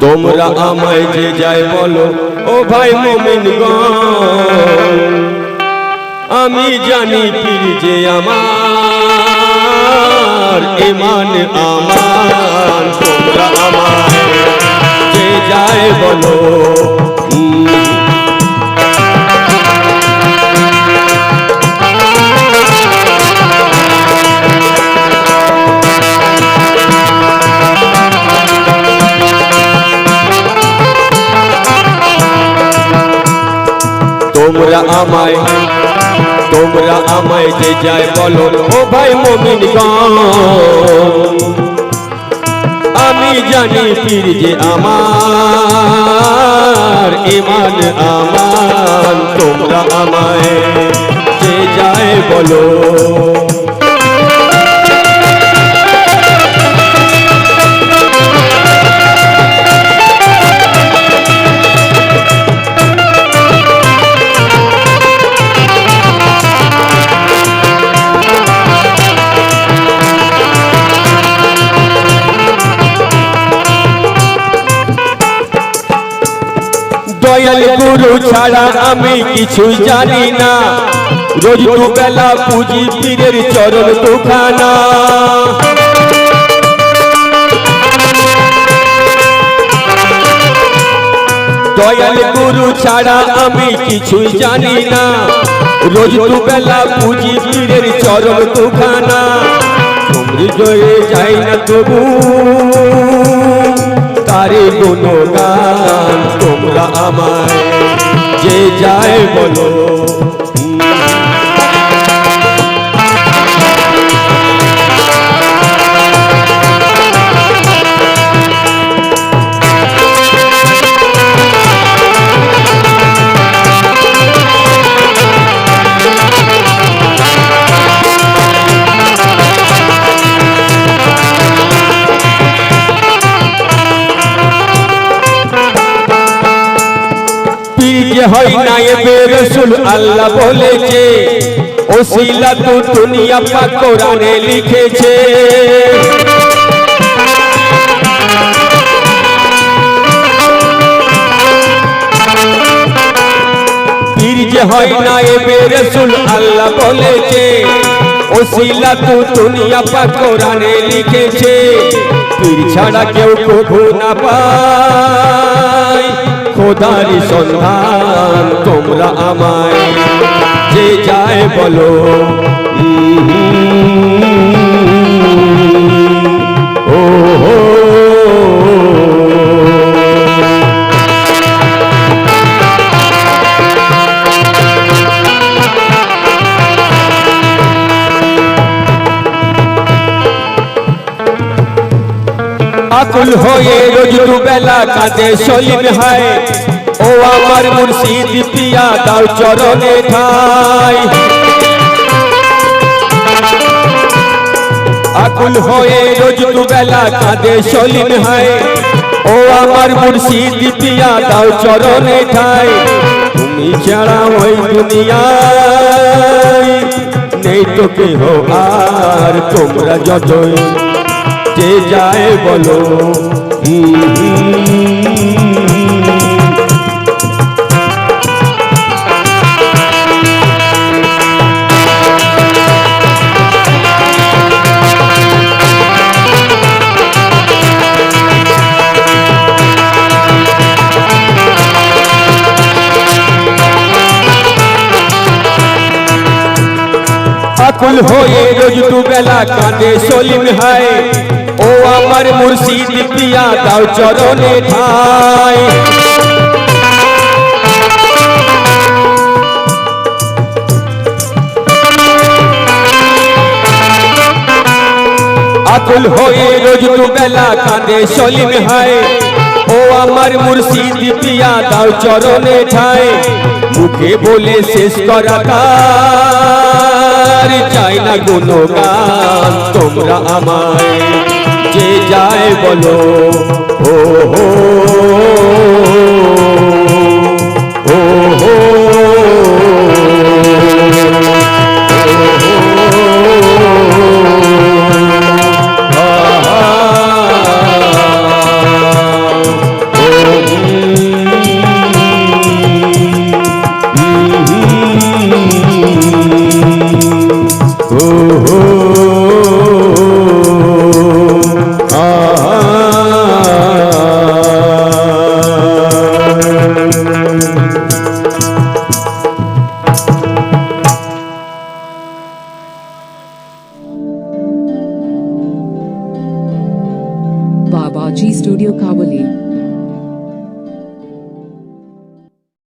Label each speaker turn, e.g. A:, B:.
A: তোমরা আমায় যে যায় বলো, ও ভাই মমিন আমি জানি পীর যে আমার, ইমান আমার, তোমরা আমায় যে যায় বলো তোমরা আমায় তোমরা আমায় যে যায় বলো, ও ভাই মমিন আমি জানি পীর যে আমার, ইমান আমার, তোমরা আমায় যে যায় বলো। দয়াল গুরু ছাড়া আমি কিছুই জানি না। রোজ দুবেলা পুঁজি পীরের চরণ দুখানা। দয়াল গুরু ছাড়া আমি কিছুই জানি না। রোজ দুবেলা পুঁজি পীরের চরণ দুখানা। জয়ে যাই না তবু। তারে গুণগান। আমায় যে যায় বলো। পীর যে হয় না এ রসুল আল্লাহ বলেছে। ওসিলা তো দুনিয়া পাক কোরআনে লিখেছে। হয় না এ রসুল আল্লাহ বলেছে। ওসিলা তো দুনিয়া পাক কোরআনে লিখেছে। পীর ছাড়া কেউ কখনো না পায়। খোদারি সন্ধান। তোমরা আমায় যে যায় বলো। ও আকুল হয়ে রোজ দুবেলা কাঁদে সলিম হয়। ও আমার মুর্শিদ পিয়া দাও চরণে ঠাই। আকুল হয়ে রোজ দুবেলা কাঁদে সলিম হয় ও আমার মুর্শিদ পিয়া দাও চরণে ঠাই। তুমি ছাড়া ওই দুনিয়ায় নেই তো কেহ আর, তোমরা যতই যে যায় বলো আকুল হয়ে রোজ দুবেলা কাঁদে সলিম হয় ও আমার মুর্শিদ পিয়া দাও চরণে ঠাই আকুল হয়ে রোজ দুবেলা কাঁদে সলিম হয় ও আমার মুর্শিদ পিয়া দাও চরণে ঠাই মুখে বলে শেষ করা কার চাই না কোনো গান তোমরা আমায় যে যায় বলো ও হো
B: RG Studio Kavali.